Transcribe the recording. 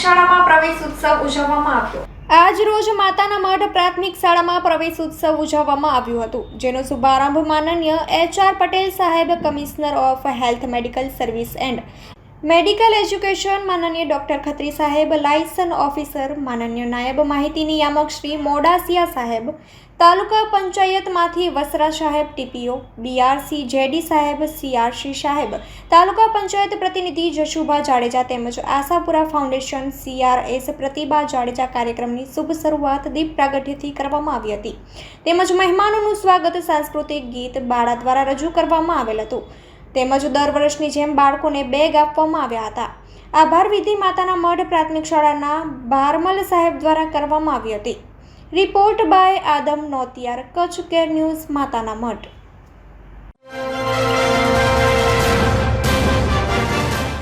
ઉત્સવ ઉજવવામાં આવ્યો. આજ રોજ માતાના મઢ પ્રાથમિક શાળામાં પ્રવેશ ઉત્સવ ઉજવવામાં આવ્યું હતું, જેનો શુભારંભ માનનીય એચ આર પટેલ સાહેબ, commissioner of health medical service and medical education માનનીય ડૉક્ટર ખત્રી સાહેબ લાયસન ઓફિસર માનનીય નાયબ માહિતી નિયામક શ્રી મોડાસિયા સાહેબ, તાલુકા પંચાયતમાંથી વસરા સાહેબ ટીપીઓ, બીઆરસી જેડી સાહેબ, સીઆરસી સાહેબ, તાલુકા પંચાયત પ્રતિનિધિ જશુભા જાડેજા તેમજ આશાપુરા ફાઉન્ડેશન સીઆરએસ પ્રતિભા જાડેજા કાર્યક્રમની શુભ શરૂઆત દીપ પ્રાગટ્યથી કરવામાં આવી હતી. તેમજ મહેમાનોનું સ્વાગત સાંસ્કૃતિક ગીત બાળા દ્વારા રજૂ કરવામાં આવેલ હતું. તેમજ દર વર્ષની જેમ બાળકોને બેગ આપવામાં આવ્યા હતા. આભાર વિધિ માતાના મઢ પ્રાથમિક શાળાના ભારમલ સાહેબ દ્વારા કરવામાં આવી હતી. Report by Adam Notiyar, Kutch care news, માતાના મઢ.